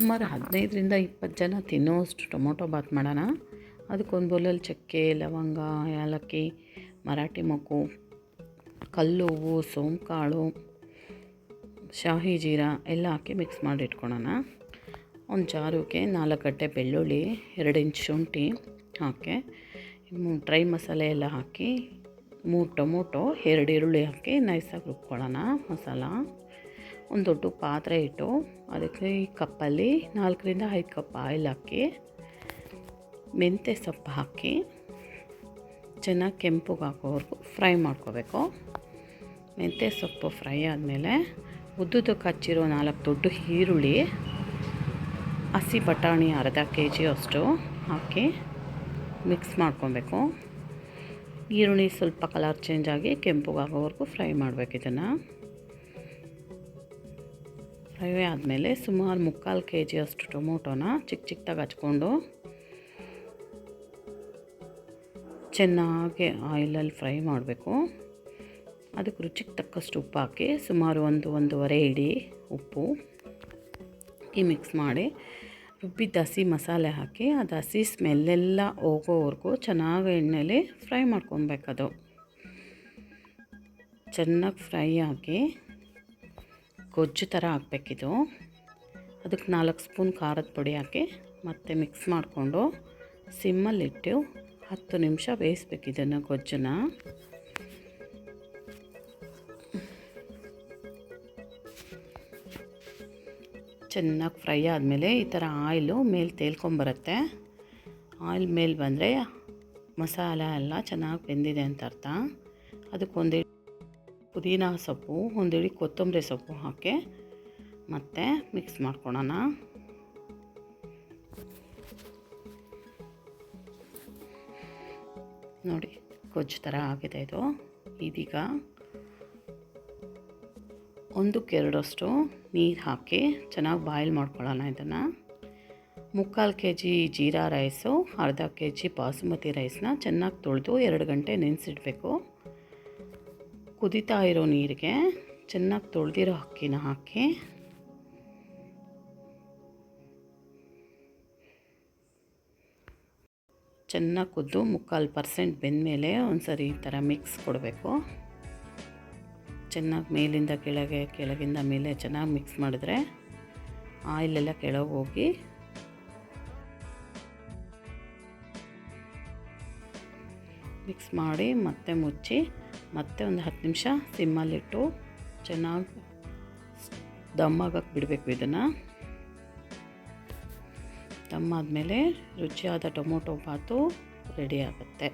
ಸುಮಾರು ಹದಿನೈದರಿಂದ ಇಪ್ಪತ್ತು ಜನ ತಿನ್ನೋಷ್ಟು ಟೊಮೊಟೊ ಬಾತ್ ಮಾಡೋಣ. ಅದಕ್ಕೊಂದು ಬೌಲಲ್ಲಿ ಚಕ್ಕೆ, ಲವಂಗ, ಏಲಕ್ಕಿ, ಮರಾಠಿ ಮೊಗ್ಗು ಕಲ್ಲು ಹೂವು, ಸೋಂಕಾಳು, ಶಾಹಿ ಜೀರಾ ಎಲ್ಲ ಹಾಕಿ ಮಿಕ್ಸ್ ಮಾಡಿ ಇಟ್ಕೊಳ್ಳೋಣ ಒಂದು ಜಾರುಗೆ ನಾಲ್ಕು ಗಡ್ಡೆ ಬೆಳ್ಳುಳ್ಳಿ, ಎರಡು ಇಂಚ್ ಶುಂಠಿ ಹಾಕಿ ಡ್ರೈ ಮಸಾಲೆ ಎಲ್ಲ ಹಾಕಿ, ಮೂರು ಟೊಮೊಟೊ, ಎರಡು ಈರುಳ್ಳಿ ಹಾಕಿ ನೈಸಾಗಿ ರುಬ್ಕೊಳ್ಳೋಣ ಮಸಾಲ. ಒಂದು ದೊಡ್ಡ ಪಾತ್ರೆ ಇಟ್ಟು ಅದಕ್ಕೆ ಈ ಕಪ್ಪಲ್ಲಿ ನಾಲ್ಕರಿಂದ ಐದು ಕಪ್ ಆಯಿಲ್ ಹಾಕಿ, ಮೆಂತ್ಯ ಸೊಪ್ಪು ಹಾಕಿ, ಚೆನ್ನಾಗಿ ಕೆಂಪುಗೆ ಹಾಕೋವರೆಗೂ ಫ್ರೈ ಮಾಡ್ಕೋಬೇಕು. ಮೆಂತ್ಯ ಸೊಪ್ಪು ಫ್ರೈ ಆದಮೇಲೆ ಉದ್ದುದಕ್ಕೆ ಹಚ್ಚಿರೋ ನಾಲ್ಕು ದೊಡ್ಡ ಈರುಳ್ಳಿ, ಹಸಿ ಬಟಾಣಿ ಅರ್ಧ ಕೆ ಜಿ ಅಷ್ಟು ಹಾಕಿ ಮಿಕ್ಸ್ ಮಾಡ್ಕೊಬೇಕು. ಈರುಳ್ಳಿ ಸ್ವಲ್ಪ ಕಲರ್ ಚೇಂಜ್ ಆಗಿ ಕೆಂಪುಗಾಗೋವರೆಗೂ ಫ್ರೈ ಮಾಡಬೇಕು ಇದನ್ನು. ಫ್ರೈ ಆದಮೇಲೆ ಸುಮಾರು ಮುಕ್ಕಾಲು ಕೆ ಜಿ ಅಷ್ಟು ಟೊಮೊಟೊನ ಚಿಕ್ಕ ಚಿಕ್ಕದಾಗಿ ಹಚ್ಕೊಂಡು ಚೆನ್ನಾಗಿ ಆಯಿಲಲ್ಲಿ ಫ್ರೈ ಮಾಡಬೇಕು. ಅದಕ್ಕೆ ರುಚಿಗೆ ತಕ್ಕಷ್ಟು ಉಪ್ಪು ಹಾಕಿ ಸುಮಾರು ಒಂದು ಒಂದೂವರೆ ಇಡಿ ಉಪ್ಪು ಈ ಮಿಕ್ಸ್ ಮಾಡಿ ರುಬ್ಬಿದ್ದ ಹಸಿ ಮಸಾಲೆ ಹಾಕಿ ಅದು ಹಸಿ ಸ್ಮೆಲ್ಲೆಲ್ಲ ಹೋಗೋವರೆಗೂ ಚೆನ್ನಾಗಿ ಎಣ್ಣೆಲಿ ಫ್ರೈ ಮಾಡ್ಕೊಬೇಕದು ಚೆನ್ನಾಗಿ ಫ್ರೈ ಆಗಿ ಗೊಜ್ಜು ಥರ ಹಾಕ್ಬೇಕಿದು ಅದಕ್ಕೆ ನಾಲ್ಕು ಸ್ಪೂನ್ ಖಾರದ ಪುಡಿ ಹಾಕಿ ಮತ್ತೆ ಮಿಕ್ಸ್ ಮಾಡಿಕೊಂಡು ಸಿಮ್ಮಲ್ಲಿಟ್ಟು ಹತ್ತು ನಿಮಿಷ ಬೇಯಿಸ್ಬೇಕು ಇದನ್ನು ಗೊಜ್ಜನ್ನ. ಚೆನ್ನಾಗಿ ಫ್ರೈ ಆದಮೇಲೆ ಈ ಥರ ಆಯಿಲು ಮೇಲೆ ತೇಲ್ಕೊಂಬರುತ್ತೆ. ಆಯಿಲ್ ಮೇಲೆ ಬಂದರೆ ಮಸಾಲ ಎಲ್ಲ ಚೆನ್ನಾಗಿ ಬೆಂದಿದೆ ಅಂತ ಅರ್ಥ. ಅದಕ್ಕೊಂದು ಪುದೀನ ಸೊಪ್ಪು ಒಂದು ಹಿಡಿ ಕೊತ್ತಂಬರಿ ಸೊಪ್ಪು ಹಾಕಿ ಮತ್ತೆ ಮಿಕ್ಸ್ ಮಾಡ್ಕೊಳೋಣ. ನೋಡಿ, ಗೊಜ್ಜು ಥರ ಆಗಿದೆ ಇದು. ಇದೀಗ ಒಂದಕ್ಕೆರಡಷ್ಟು ನೀರು ಹಾಕಿ ಚೆನ್ನಾಗಿ ಬಾಯ್ಲ್ ಮಾಡ್ಕೊಳ್ಳೋಣ ಇದನ್ನು. ಮುಕ್ಕಾಲು ಕೆ ಜಿ ಜೀರಾ ರೈಸು ಅರ್ಧ ಕೆ ಜಿ ಬಾಸುಮತಿ ರೈಸ್ನ ಚೆನ್ನಾಗಿ ತೊಳೆದು ಎರಡು ಗಂಟೆ ನೆನೆಸಿಡಬೇಕು. ಕುದೀತಾ ಇರೋ ನೀರಿಗೆ ಚೆನ್ನಾಗಿ ತೊಳೆದಿರೋ ಅಕ್ಕಿನ ಹಾಕಿ. ಚೆನ್ನಾಗಿ ಕುದ್ದು ಮುಕ್ಕಾಲು ಪರ್ಸೆಂಟ್ ಬೆಂದಮೇಲೆ ಒಂದು ಸರಿ ಈ ಥರ ಮಿಕ್ಸ್ ಕೊಡಬೇಕು. ಚೆನ್ನಾಗಿ ಮೇಲಿಂದ ಕೆಳಗೆ, ಕೆಳಗಿಂದ ಮೇಲೆ ಚೆನ್ನಾಗಿ ಮಿಕ್ಸ್ ಮಾಡಿದ್ರೆ ಆಯಿಲೆಲ್ಲ ಕೆಳಗೆ ಹೋಗಿ ಮಿಕ್ಸ್ ಮಾಡಿ ಮತ್ತೆ ಮುಚ್ಚಿ ಮತ್ತೆ ಒಂದು ಹತ್ತು ನಿಮಿಷ ಸಿಮ್ಮಲ್ಲಿಟ್ಟು ಚೆನ್ನಾಗಿ ದಮ್ಮಾಗಕ್ಕೆ ಬಿಡಬೇಕು ಇದನ್ನು. ದಮ್ಮಾದಮೇಲೆ ರುಚಿಯಾದ ಟೊಮೊಟೊ ಬಾತು ರೆಡಿ ಆಗುತ್ತೆ.